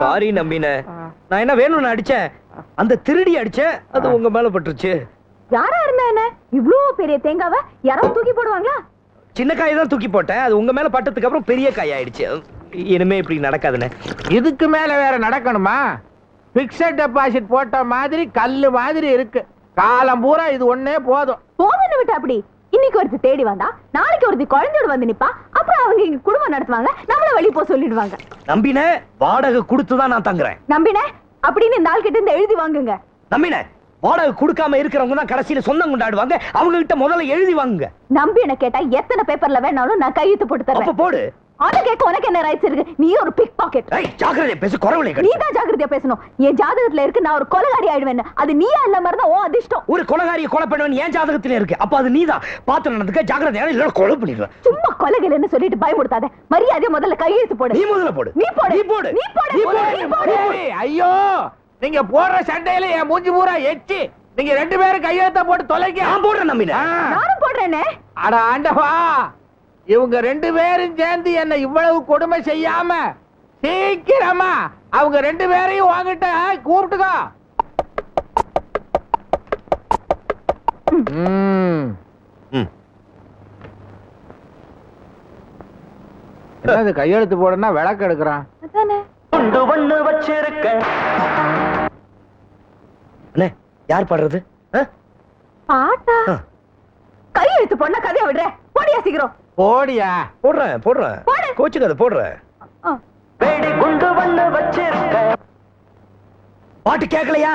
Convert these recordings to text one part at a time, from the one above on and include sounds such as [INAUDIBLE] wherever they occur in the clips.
Sorry நம்பின. நான் என்ன வேணும்னு அடிச்சேன்? அந்த திருடி அடிச்சேன் அது உங்க மேல பட்டுருச்சு. யாரா இருந்தா என்ன? இவ்ளோ பெரிய தேங்காவ யாராவது தூக்கி போடுவாங்களா? சின்ன காய் தான் தூக்கி போட்டேன். அது உங்க மேல பட்டதுக்கு அப்புறம் பெரிய காய் ஆயிடுச்சு. இனிமே இப்படி நடக்காதுண்ணே இதுக்கு மேல வேற நடக்கணுமா? பிக்சட் டெபாசிட் போட்ட மாதிரி கல்லு மாதிரி இருக்கு. காலம் பூரா இது ஒண்ணே போதும். போதுன்னு விட்டு அப்படி? இன்னைக்கு ஒருத்தி தேடி வந்தா நாளைக்கு ஒருத்தி குழந்தையோட வந்து நிப்பா அப்புறம் அவங்க இங்க குடும்பம் நடத்துவாங்க நம்மள வெளிய போக சொல்லிடுவாங்க. நம்பின வாடகை கொடுத்து தான் நான் தங்குறேன். நம்பின? அப்படின்னு இந்த ஆள் கிட்ட இருந்து எழுதி வாங்குங்க. நம்பின? வாடகை கொடுக்காம இருக்கிறவங்க தான் கடைசியில சொந்தம் கொண்டாடுவாங்க. அவங்க கிட்ட முதல்ல எழுதி வாங்குங்க. நம்பி என்ன கேட்டா எத்தனை பேப்பர்ல வேணாலும் நான் கையெழுத்து போட்டு தரேன் போடு. அதை கேட்க உனக்கு என்ன ரைட்ஸ் இருக்கு? நீ ஒரு பிக் பாக்கெட் ஜாக்கிரதை பேசு குறவளை நீ தான் ஜாக்கிரதையா பேசணும். என் ஜாதகத்துல இருக்கு நான் ஒரு கொலகாரி ஆயிடுவேன் அது நீயா இல்ல மாதிரி தான் ஓ அதிர்ஷ்டம். ஒரு கொலகாரியை கொலை பண்ணுவன் ஏன் ஜாதகத்துல இருக்கு. அப்ப அது நீதான். பாத்து நடந்துக்க ஜாக்கிரதையான இல்ல கொலை பண்ணிடுவேன். சும்மா கொலைகள்னு சொல்லிட்டு பயமுடுத்தாத மரியாதையா முதல்ல கையெழுத்து போடு. நீ முதல்ல போடு. நீ போடு. நீ போடு. நீ போடு. நீ போடு. நீ போடு. ஐயோ. நீங்க போடுற சண்டையில என் மூஞ்சி பூரா எச்சி. நீங்க ரெண்டு பேரும் கையெழுத்த போட்டு தொலைங்க நான் போடுறேன் நம்பின. ஆ. நானும் போடுறேனே. அட ஆண்டவா. இவங்க ரெண்டு பேரும் சேர்ந்து என்ன இவ்வளவு கொடுமை செய்யாம சீக்கிரமா அவங்க ரெண்டு பேரையும் வாங்கிட்ட கூப்பிட்டுக்கோ. என்னது கையெழுத்து போடனா விளக்கு எடுக்கிறான்? அதானே. கொண்டு வந்து வச்சிருக்க. அண்ணே யார் பாடுறது? பாட்டா. கையெழுத்து போடனா கதையை விடுற போடியா சீக்கிரம். போடியா? போடுறேன் போடுறேன் போடு. கோச்சுக்காத போடுறேன் ஆ. வேடி குண்டு வந்து வச்சிருக்க. பாட்டு கேட்கலையா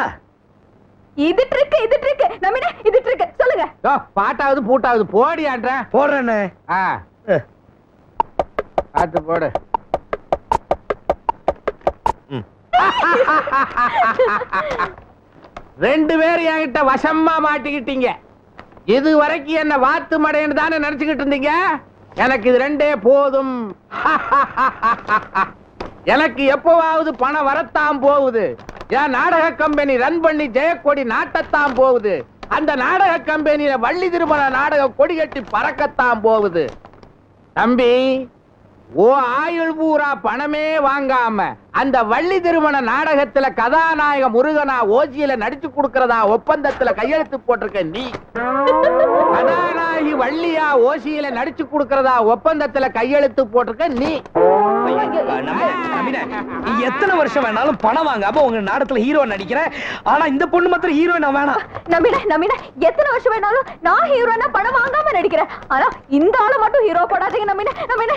இது ட்ரிக் இது ட்ரிக் நம்பின இது ட்ரிக் சொல்லுங்க. யோ, பாட்டாவது பூட்டாவது போடியான்ற. போடுறேண்ணே ஆ. பார்த்து போடு. ரெண்டு பேரும் என்கிட்ட வசமா மாட்டிக்கிட்டீங்க. இது வரைக்கும் என்ன வாத்து மடைன்னு தானே நினைச்சுக்கிட்டு இருந்தீங்க? எனக்கு இது ரெண்டே போதும். [LAUGHS] எனக்கு எப்பவாவது பணம் வரத்தான் போகுது. என் நாடக கம்பெனி ரன் பண்ணி ஜெயக்கொடி நாட்டத்தான் போகுது. அந்த நாடக கம்பெனியில வள்ளி திருமண நாடக கொடி கட்டி பறக்கத்தான் போகுது. தம்பி ஓ ஆயுள் பூரா பணமே வாங்காம அந்த வள்ளி திருமண நாடகத்துல கதாநாயக முருகனா ஓஜியில நடிச்சு கொடுக்கறதா ஒப்பந்தத்துல கையெழுத்து போட்டிருக்க நீ. கதாநாயகி வள்ளியா ஓசியில நடிச்சு கொடுக்கறதா ஒப்பந்தத்துல கையெழுத்து போட்டிருக்க நீ. எத்தனை வருஷம் வேணாலும் பணம் வாங்காம உங்க நாடகத்துல ஹீரோ நடிக்கிறேன் ஆனா இந்த பொண்ணு மாத்திரம் ஹீரோயின் வேணாம். நம்பின நம்பின எத்தனை வருஷம் வேணாலும் நான் ஹீரோனா பணம் வாங்காம நடிக்கிறேன் ஆனா இந்த ஆளு மட்டும் ஹீரோ போடாதீங்க. நம்பின நம்பின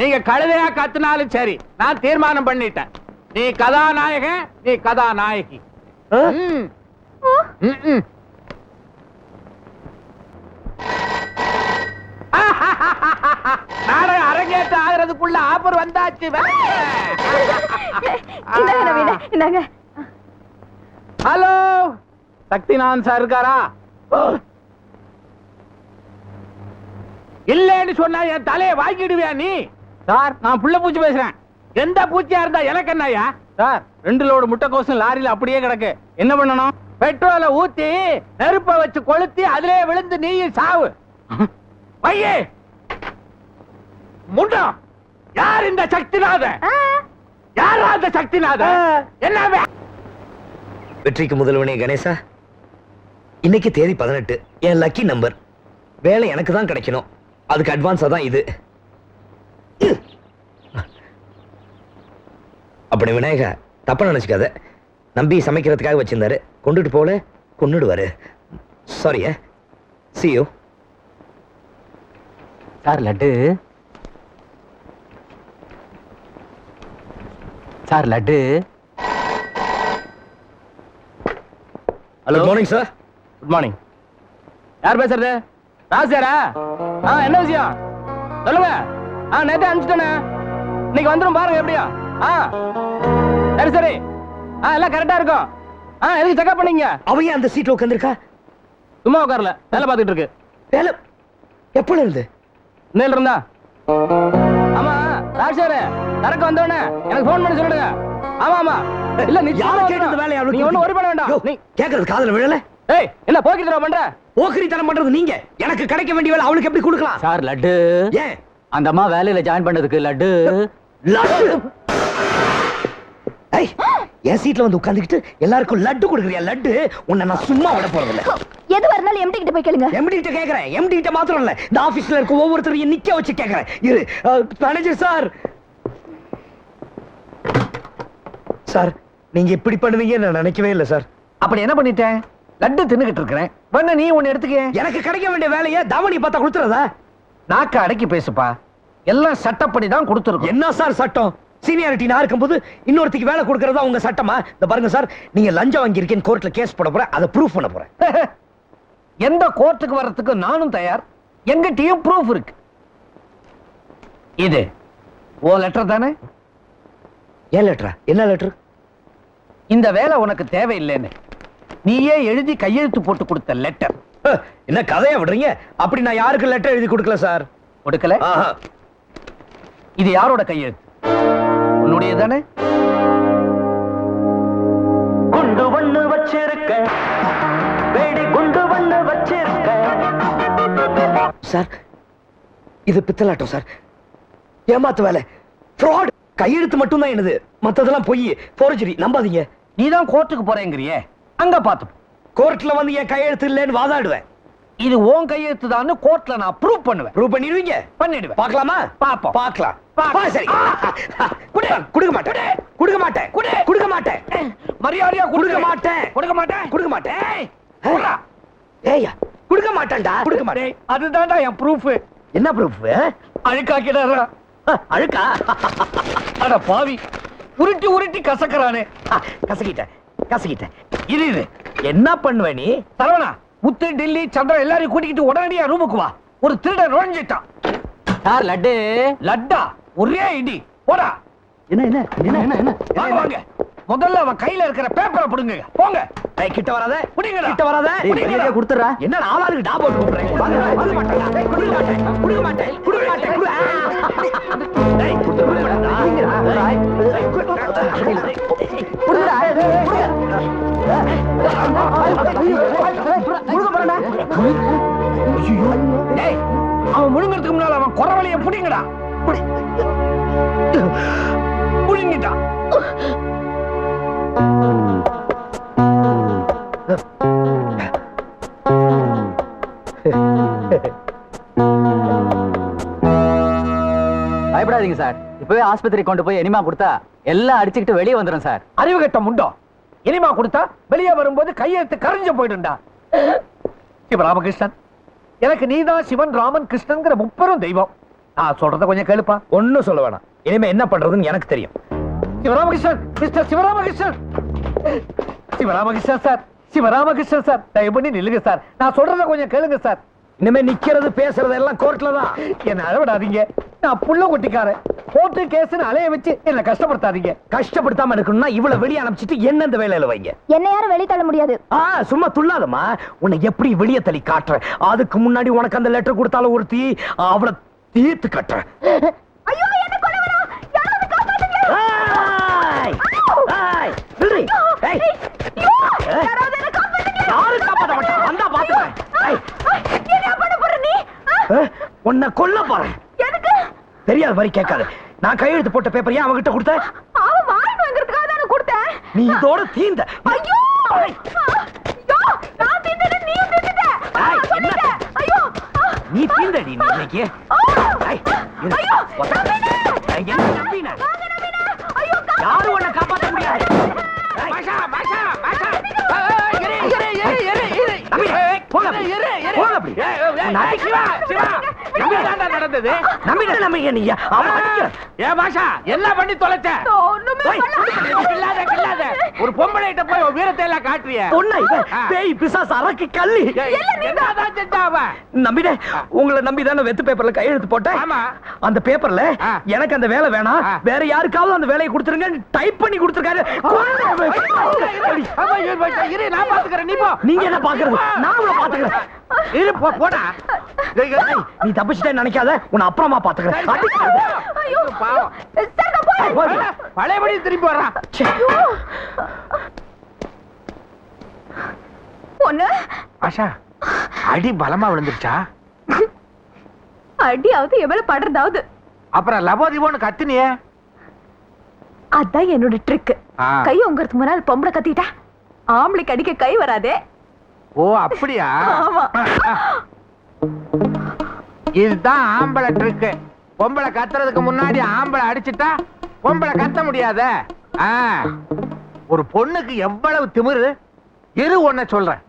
நீங்க கழுதையா கத்துனாலும் சரி. நான் தீர்மானம் பண்ணிட்டேன். நீ கதாநாயகன் நீ கதாநாயகி. அரங்கேற்ற ஆகிறதுக்குள்ள ஆஃபர் வந்தாச்சு. ஹலோ. சக்திநாதன் சார் இருக்காரா? இல்லன்னு சொன்னா என் தலையை வாங்கிடுவியா நீ? சார் நான் புள்ள பூச்சி பேசுறேன். எந்த பூச்சியா இருந்தா எனக்கு என்னய்யா? சார் ரெண்டு லோடு முட்டைக்கோசும் லாரியில அப்படியே கிடக்கு. என்ன பண்ணணும்? பெட்ரோலை ஊத்தி நெருப்ப வச்சு கொளுத்தி அதிலே விழுந்து நீயும் சாவு. பையே! முண்டம் யார் இந்த சக்திநாதன் ஆ, யார் அந்த சக்திநாதன் என்ன வே- வெற்றிக்கு முதல்வனே கணேசா. இன்னைக்கு தேதி பதினெட்டு. என் லக்கி நம்பர். வேலை எனக்கு தான் கிடைக்கணும். அதுக்கு அட்வான்ஸா தான் இது. அப்படி விநாயகா தப்பா நினைச்சுக்காத. நம்பி சமைக்கிறதுக்காக வச்சிருந்தாரு. கொண்டுட்டு போல கொண்டுடுவாரு sorry see you. Sir Laddu. Sir Laddu. Hello good morning sir good morning யார் பேசுறது? ராசியாரா ஆ என்ன விஷயம்? சொல்லுங்க. ஆ நேத்தே அனுப்பிச்சிட்டேனே. இன்னைக்கு வந்துரும் பாருங்க எப்படியா. ஆ சரி சரி. ஆ எல்லாம் கரெக்டா இருக்கும். ஆ எதுக்கு செக்அப் பண்ணீங்க? அவன் அந்த சீட்ல உட்காந்துருக்கா சும்மா உட்காரல. வேலை பார்த்துட்டு இருக்கு. வேலை? எப்பல இருந்து? இன்னையில இருந்தா. ஆமா ராஜாரு சரக்கு வந்தோடனே எனக்கு ஃபோன் பண்ணி சொல்லுங்க. ஆமா ஆமா. இல்ல நீ யாரை கேட்டது வேலையை நீ ஒண்ணும் worry பண்ண வேண்டாம். நீ கேக்குறது காதுல விழல. ஏய் என்ன போக்கிட்டு பண்ற? போக்கிரித்தனம் பண்றது நீங்க. எனக்கு கிடைக்க வேண்டிய வேலை அவளுக்கு எப்படி கொடுக்கலாம்? சார் லட்டு. ஏன்? அந்த அம்மா வேலையில ஜாயின் பண்ணதுக்கு லட்டு. லட்டு. ஏய், என் சீட்ல வந்து உட்கார்ந்துக்கிட்டு எல்லாருக்கும் லட்டு கொடுக்குறியா லட்டு? உன்னை நான் சும்மா விட போறதில்ல. எதுவா இருந்தாலும் எம்டி கிட்ட போய் கேளுங்க. எம்டி கிட்ட கேக்குறேன். எம்டி கிட்ட மாத்திரம் இல்ல. இந்த ஆபீஸ்ல இருக்க ஒவ்வொருத்தரையும் நிக்க வச்சு கேக்குறேன். இரு மேனேஜர் சார். சார் நீங்க இப்படி பண்ணுவீங்க நான் நினைக்கவே இல்லை சார். அப்படி என்ன பண்ணிட்டேன்? லட்டு தின்னுகிட்டு இருக்கிறேன். வேணா நீ ஒன்னு எடுத்துக்க. எனக்கு கிடைக்க வேண்டிய வேலையை தவணி பார்த்தா கொடுத்துறதா? நாக்க அடக்கி பேசுப்பா. எல்லாம் சட்டப்படி தான் கொடுத்துருக்கோம். என்ன சார் சட்டம்? சீனியாரிட்டி நான் இருக்கும்போது இன்னொருத்திக்கு வேலை கொடுக்கறதா உங்க சட்டமா? இந்த பாருங்க சார் நீங்க லஞ்சம் வாங்கியிருக்கேன் கோர்ட்ல கேஸ் போட போறேன். அதை ப்ரூஃப் பண்ண போறேன். [LAUGHS] எந்த கோர்ட்டுக்கு வர்றதுக்கு நானும் தயார். எங்கிட்டயும் ப்ரூஃப் இருக்கு. இது. ஓ லெட்டர் தானே? ஏன் லெட்டரா என்ன லெட்டர் இந்த வேலை உனக்கு தேவையில்லைன்னு. நீயே எழுதி கையெழுத்து போட்டு கொடுத்த லெட்டர் என்ன கதையா விடுறீங்க? அப்படி நான் யாருக்கு லெட்டர் எழுதி கொடுக்கல சார் கொடுக்கல. இது யாரோட கையெழுத்து? உன்னுடைய தானே குண்டு ஒண்ணு வச்சிருக்க. வேடி குண்டு ஒண்ணு வச்சிருக்க. சார் இது பித்தலாட்டம் சார் ஏமாத்து வேலை. ஃப்ராட் கையெழுத்து மட்டும் தான் என்னது. மத்ததெல்லாம் பொய். போர்ஜரி நம்பாதீங்க. நீ தான் கோர்ட்டுக்கு போறேங்கிறியே. அங்க பாத்து கோர்ட்ல வந்து என் கையெழுத்து இல்லைன்னு வாதாடுவேன். இது உன் கையெழுத்து தான் கோர்ட்ல நான் ப்ரூவ் பண்ணுவேன். ப்ரூவ் பண்ணிடுவீங்க? பண்ணிடுவேன். பார்க்கலாமா? பாப்போம். பார்க்கலாம். சரி. குடு. கொடுக்க மாட்டேன். கொடுக்க மாட்டேன். குடு. கொடுக்க மாட்டேன். மரியாதையா கொடுக்க மாட்டேன். கொடுக்க மாட்டேன். கொடுக்க மாட்டேன். ஏய்யா கொடுக்க மாட்டேன்டா. கொடுக்க மாட்டேன். அதுதான்டா என் ப்ரூஃப் என்ன ப்ரூஃப் அழுக்காக்கிடாரா அழுக்கா அட பாவி. உருட்டி உருட்டி கசக்கறானே. கசக்கிட்டேன். கசக்கிட்டேன். என்ன பண்ணுவ நீ? சரவணா முத்து டெல்லி சந்திரன் எல்லாரையும் கூட்டிக்கிட்டு உடனடியா ரூமுக்கு வா. ஒரு திருடன் நுழைஞ்சிட்டான். சார் லட்டு? லட்டா ஒரே இடி. போடா. என்ன என்ன என்ன? என்ன என்ன? வாங்க வாங்க. முதல்ல அவன் கையில இருக்கிற பேப்பரை பிடுங்க போங்க. ஏய், கிட்ட வராத. புடிங்கடா. கிட்ட வராத. கொடுத்துடுறா. என்ன ஆளாளுக்கு டா போட்டு கொடுக்க மாட்டேன். கொடுக்க மாட்டேன். டேய் அவன் முழுங்கிறதுக்கு முன்னால அவன் குறவழிய புடிங்கடா. புடிங்கிட்டான். பயப்படாதீங்க சார். இப்பவே ஆஸ்பத்திரி கொண்டு போய் எனிமா கொடுத்தா எல்லாம் அடிச்சுக்கிட்டு வெளியே வந்துடும் சார். அறிவு கட்ட முண்டோ. இனிமா கொடுத்தா வெளியே வரும்போது கையெழுத்து கரைஞ்சு போயிடும்டா. சிவராமகிருஷ்ணன் எனக்கு நீதான் சிவன் ராமன் கிருஷ்ணன்ங்கிற முப்பெரும் தெய்வம். நான் சொல்றத கொஞ்சம் கேளுப்பா. ஒண்ணும் சொல்ல வேணாம். இனிமே என்ன பண்றதுன்னு எனக்கு தெரியும். Sivaramakrishnan mister Sivaramakrishnan. Sivaramakrishnan sir Sivaramakrishnan sir தயவு பண்ணி நில்லுங்க சார். நான் சொல்றத கொஞ்சம் கேளுங்க சார். இனிமே நிக்கிறது பேசுறது எல்லாம் கோர்ட்ல தான். என்ன அழவிடாதீங்க. நான் புள்ள கொட்டிக்காரன். கோர்ட்டு கேஸ்னு அலைய வச்சு என்ன கஷ்டப்படுத்தாதீங்க. கஷ்டப்படுத்தாம இருக்கணும்னா இவ்வளவு வெளிய அனுப்பிச்சிட்டு என்ன இந்த வேலையில வைங்க. என்ன யாரும் வெளிய தள்ள முடியாது. ஆ சும்மா துள்ளாதம்மா. உன்னை எப்படி வெளிய தள்ளி காட்டுறேன்? அதுக்கு முன்னாடி உனக்கு அந்த லெட்டர் கொடுத்தாலும் ஒருத்தி அவளை தீர்த்து கட்டுறேன். ஐயோ என்ன கொலை வரா யாராவது காப்பாத்துங்க. ஏய்! ஏய்! நில்லு! ஏய்! யாராவது என்ன காப்பாத்துங்க. யாரும் காப்பாத்த மாட்டா. வந்தா பாத்துக்கிறேன். ஏய்! என்ன பண்ண போற நீ? உன்னை கொல்ல போறேன். எதுக்கு? தெரியாத மாதிரி கேட்காது. நான் கையெழுத்து போட்ட பேப்பர் ஏன் அவகிட்ட கொடுத்த அவன் வாங்கி வாங்குறதுக்காக தானே கொடுத்தேன் நீ இதோட தீந்த ஐயோ! ஐயோ நான் ஆ, ஏய், என்ன? சொல்லிட்டேன். ஐயோ நீ தீந்தடி நீ இன்னைக்கு. ஐயோ ஒத்த- நம்பினே. ஐயோ காப்பாத்து. அப்படி. நடந்தது. நம்பிக்க நீ. ஏ பாஷா பண்ணி தொலைச்ச. ஒரு பொம்பளை கிட்ட போய் உன் வீரத்தை எல்லாம் காட்டுறிய. பொண்ணா இவன்? ஆ. பேய் பிசாசு அரக்கு கள்ளி. என்னதான் செஞ்சா அவன் நம்பிட உங்களை நம்பி தானே வெத்து பேப்பர்ல கையெழுத்து போட்டேன். அந்த பேப்பர்ல. எனக்கு அந்த வேலை வேணாம். வேற யாருக்காவது அந்த வேலையை கொடுத்துருங்க டைப் பண்ணி கொடுத்துருக்காரு. நீங்க என்ன பாக்குறது? நான் பாத்துக்கிறேன். போ போடா. நீ தப்பிச்சிட்டே நினைக்காத. உன்னை அப்புறமா பாத்துக்கிறேன். பழையபடி திரும்பி வர்றான் ஆஷா அடி பலமா விழுந்துருச்சா? அடியாவது எவ்வளவு படுறதாவது. அப்புறம் லபோதிபோன்னு கத்துனியே. அதான் என்னோட ட்ரிக். கை உங்கறதுக்கு முன்னால் பொம்பளை கத்திட்டா? ஆம்பளைக்கு அடிக்க கை வராதே. ஓ அப்படியா. இதுதான் ஆம்பளை ட்ரிக்கு பொம்பளை கத்துறதுக்கு முன்னாடி ஆம்பளை அடிச்சிட்டா பொம்பளை கத்த முடியாத? ஒரு பொண்ணுக்கு எவ்வளவு திமிரு? இரு ஒன்ன சொல்றேன்.